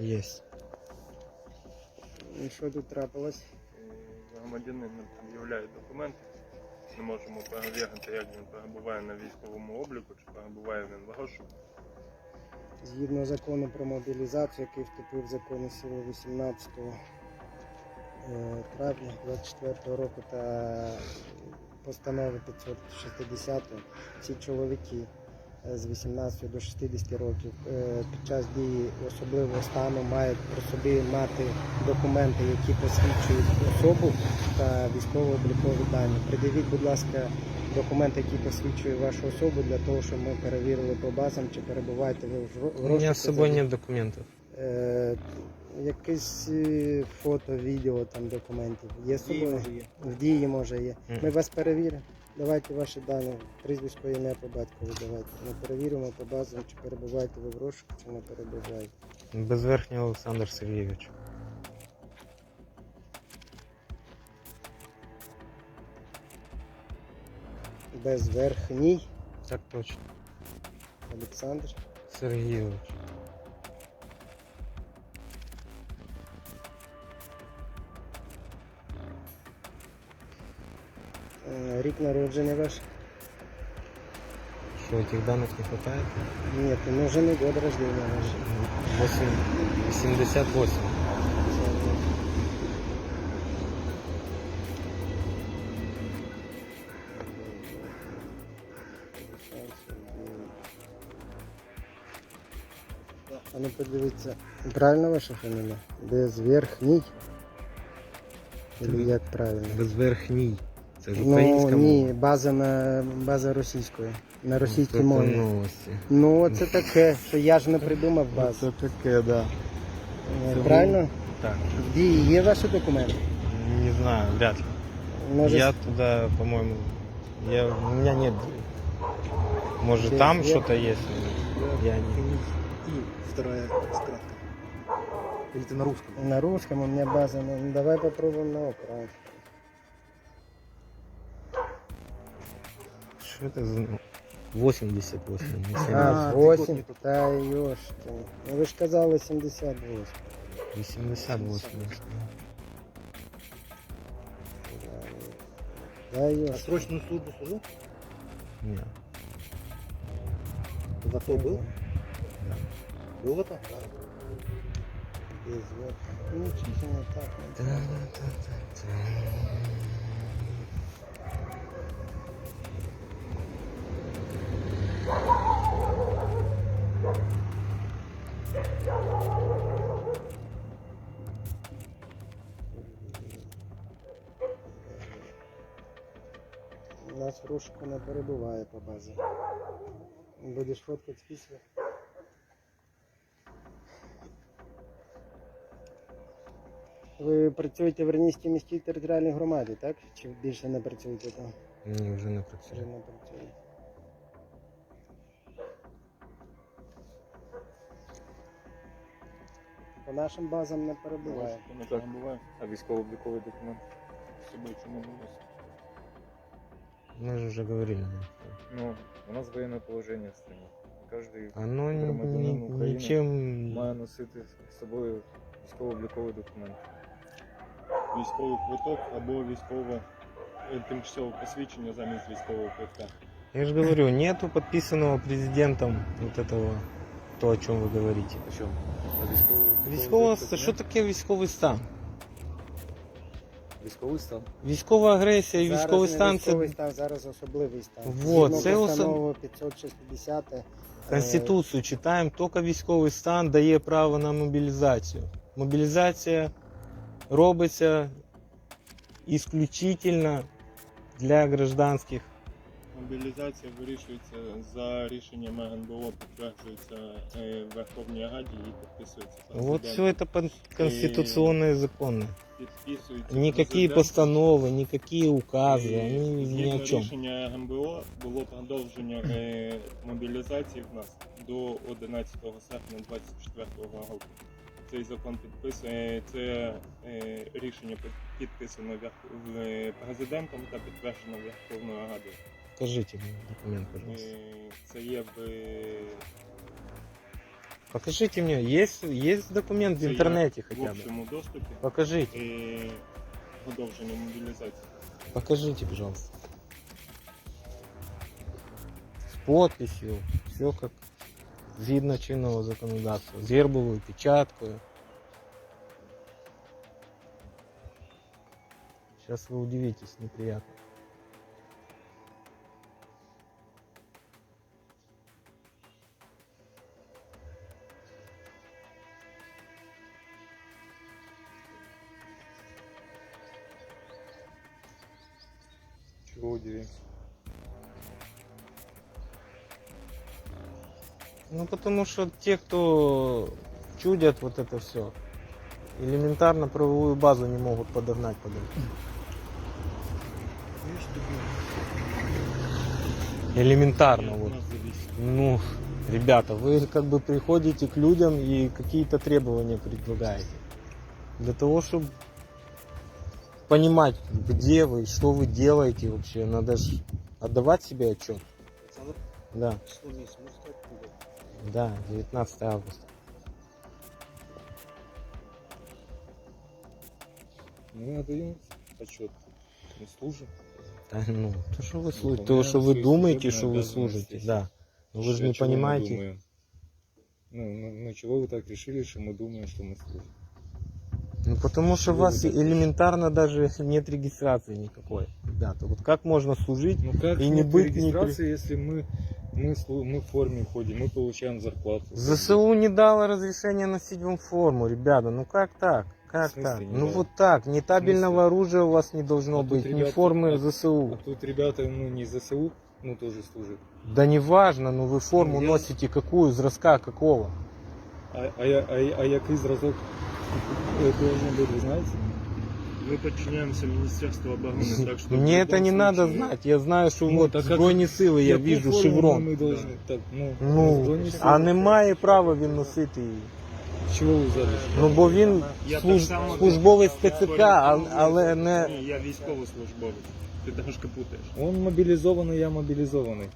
Есть. І що тут трапилось? Громадянин не документи. Не можемо перевірити, як він перебуває на військовому обліку, чи перебуває він в розшуку. Згідно закону про мобілізацію, який вступив в законну силу 18 е, травня 24 року та постанови 560, ці чоловіки з 18 до 60 років е, під час дії особливого стану мають при собі мати документи, які посвідчують особу та військово-облікові дані. Придивіть, будь ласка, документ, який посвідчує вашу особу для того, щоб ми перевірили по базам, чи перебуваєте ви в ро- в У меня розшуку с собой за- нет документов. Е, якесь е, фото, відео там документів. Є з собою? може є. В дії може є. Ми вас перевіримо. Давайте ваші дані, прізвисько ім'я по батькові давайте. Ми перевіримо по базам, чи перебуваєте ви в розшуку, чи не перебуваєте. Безверхний Олександр Сергійович. Безверхній Так точно. Олександр. Сергійович. Рік народження ваш? Что, этих данных не хватает? Ні, ну вже не год рождения ваш. 8, 78. А ну подивіться, правильно ваша фамілія? Безверхній? Или як правильно? Безверхній. Це ж Ну українська ні, мова. база на база російської. На російській Це мові. новості. Ну це таке, що я ж не придумав базу. Це таке, да. Е, це Правильно? Так. В дії є ваші документи? Не знаю, вряд ли. Може, Я туда, по-моему, я, у меня нет. Может, Здесь там нет? что-то есть? Я не... И вторая справка. Или ты на русском? на русском у меня база. Ну, давай попробуем на украинском. Что это за... 88, не А, 70. А, ты год 8, не тот. та ёшки. Ну ви ж казали 78. 88. Да А ёшки. срочную службу служил? Нет. В АТО был? Был в АТО? Без вот. Ну, не так. не так. Розшуку не перебуває по базі. Будеш фоткати після? Ви працюєте в Ренійській міській територіальній громаді, так? Чи більше не працюєте там? Ні, вже не Вже не працюєте. По нашим базам не перебуває. Не перебуває, а військово-обліковий документ з чому не носить? Мы же уже говорили. Ну, у нас воєнне положення в стране. Кожен Оно ни- Громадянин ни- України ничем... має носити з собою військово-обліковий документ. Військовий квиток або військове е, тимчасове посвідчення замість військового квитка. Я же говорю, нету подписанного президентом вот этого, то, о чем вы говорите. А що? А військовий Військова, що таке військовий стан? Військовий стан. Військова агресія і військовий не стан військовий це стан, зараз особливий стан. Вот, Згідно це особ- постанови 560 е, Конституцію читаємо, тільки військовий стан дає право на мобілізацію. Мобілізація робиться исключительно для гражданських Мобілізація вирішується за рішенням РНБО, підтверджується е, в Верховній Раді і підписується Вот президентом. все это под конституционные законы. Підписується Никакие президентом. постановы, никакие указы, І они ни згідно о чем. рішення ГМБО було продовження е, мобілізації в нас до 11 серпня 24 року. Цей закон підписує це е, рішення під- підписано Верх- в- президентом та підтверджено Верховною Радою. Покажите мне документ, пожалуйста. Е, Це є в Покажите мне, есть, есть документ в Це є интернете в хотя бы? общому доступі Покажите, е, подовження мобілізації. покажите, пожалуйста. С подписью, все как згідно чинного законодавства, з гербовою печаткою. Сейчас вы удивитесь, неприятно. Удивимся? Ну, потому что те, кто чудят вот это все, элементарно правовую базу не могут подогнать под это. Элементарно вот. Ну, ребята, вы как бы приходите к людям и какие-то требования предлагаете. Для того, чтобы понимать, где вы, что вы делаете вообще, надо же отдавать себе отчет. Да, Число да, 19 августа. Мы отдаем отчет. Мы служим. Да, ну, то, что вы служите, Выполняем то, что вы думаете, что вы служите, да. Но вы же не понимаете. Ну, ну, ну, чего вы так решили, что мы думаем, что мы служим? Ну, потому что у Чего вас элементарно даже нет регистрации никакой. Ребята, вот как можно служить? Ну как И не быть, не регистрации, если мы, мы, мы в форме ходим, мы получаем зарплату. ЗСУ не дало разрешения носить вам форму, ребята. Ну как так? Как смысле так? не Ну дало? вот так. Ни табельного оружия у вас не должно А быть, ни формы а- ЗСУ. А тут ребята, ну, не ЗСУ, ну, тоже служат. Да не важно, но вы форму Ну, я- носите какую, зразка какого? А, а, я- а, я- а який зразок е, должен бути, ви знаєте? Ми підчиняємося Міністерству оборони, так що в Мне это любом не надо случае- знать. Я знаю, что Ну, вот так как- збройні сили, я вижу форму шеврон. Ми должны, так, ну, Ну, збройні сили. а немає права він носити її. Чого ви зараз? Ну бо він Я служ... так само службовець ТЦК, а- але не. Ні, я військовослужбовець. Ти трошки путаєш. Он мобілізований, я мобілізований.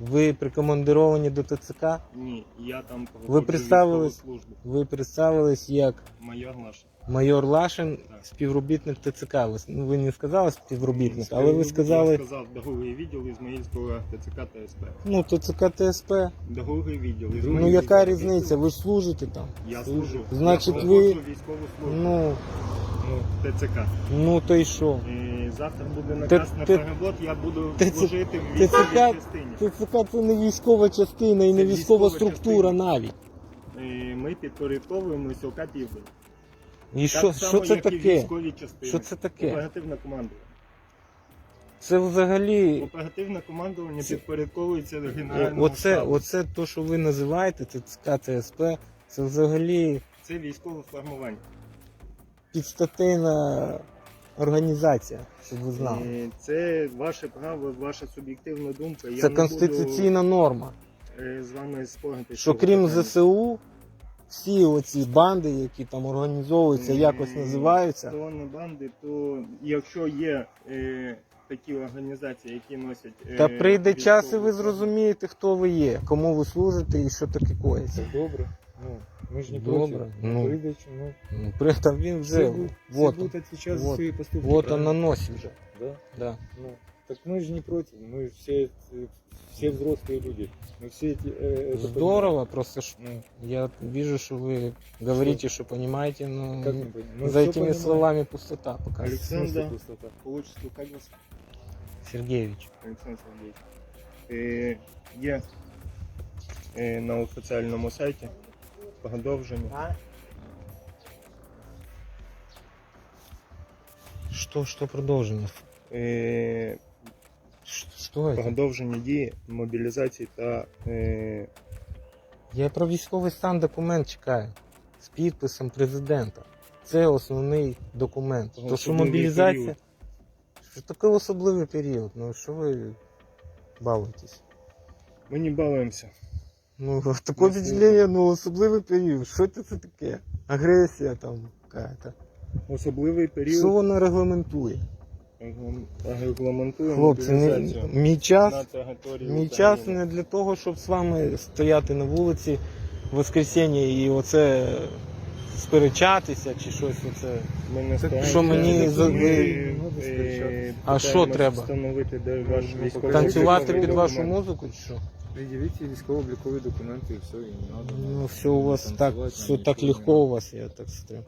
Ви прикомандировані до ТЦК. Ні, я там Ви представились? службу. Ви представились як Майор наш. майор Лашин, Так. співробітник ТЦК. Ви, ну, ви не сказали співробітник, але ви сказали Я сказав другий відділ Ізмаїльського ТЦК та СП. ну ТЦК ТСП. Другий відділ Ну яка різниця? Ви ж служите там. Я служу. Значить, я ви- військову службу. Ну, Ну, ТЦК. ну то й що? І завтра буде наказ на Т- перевод, я буду служити в ТЦК військовій частині. ТЦК це не військова частина і не Це військова військова структура частина. навіть. І ми підпорядковуємося ОК Південь. І що, так що само, це як і таке? військові частини. Що це таке? Оперативне командування. Це взагалі. Оперативне командування Це- підпорядковується О- генеральному Оце, штабу. оце то, що ви називаєте ТЦК ТСП, це взагалі Це військове формування. підстатейна організація, щоб ви знали. І Це ваше право, ваша суб'єктивна думка. Я Це не конституційна норма. буду е, з вами спорити. Що крім. ЗСУ, всі оці банди, які там організовуються, Е, якось називаються. То не банди, то якщо є е, такі організації, які носять. е, Та прийде час, і військову ви зрозумієте, хто ви є, кому ви служите і що таке коїться. Це добре. Ну, ми ж не Добре, проти. ну. Прийде, чи, ну, Ну, при этом він все, вже. будуть, Вот, все будуть відповідати за вот, свої поступки. вот он правильно? на носі вже. Да? Да. Ну, так мы же не против, мы все, все взрослые люди. Мы все эти, э, это Здорово, просто ж понимаем. я вижу, что вы говорите, что понимаете, но Ну, как не понимаем? Мы за всё этими понимаем. словами пустота пока. В Александр. смысле пустота? По отчеству як вас? Сергеевич. Олександр Сергійович. Е, є е, на офіціальному сайті Продовження. Что, что продолжено? Е, Что это? продовження дії, мобілізації та е, Я про військовий стан документ чекаю з підписом президента. Це основний документ. То, що Особливий мобілізація. період. Що таке особливий період? Ну що ви балуєтесь? ми не балуємося. Ну, таке впечатлення, ну особливий період. Що це, це таке? Агресія там какая-то. Особливий Що вона регламентує? регла- регламентує Хлопці, мобілізацію мій час на території Мій України. час не для того, щоб з вами стояти на вулиці воскресіння і оце сперечатися чи щось оце. Ми не Так, що мені за- ви- е, А що питаємось треба? Встановити, де ваш Ну, військовий Танцювати під вашу музику чи що? Предъявите військово-облікові документи і все, і не надо. Ну все у вас так, все так легко у вас, я так смотрю.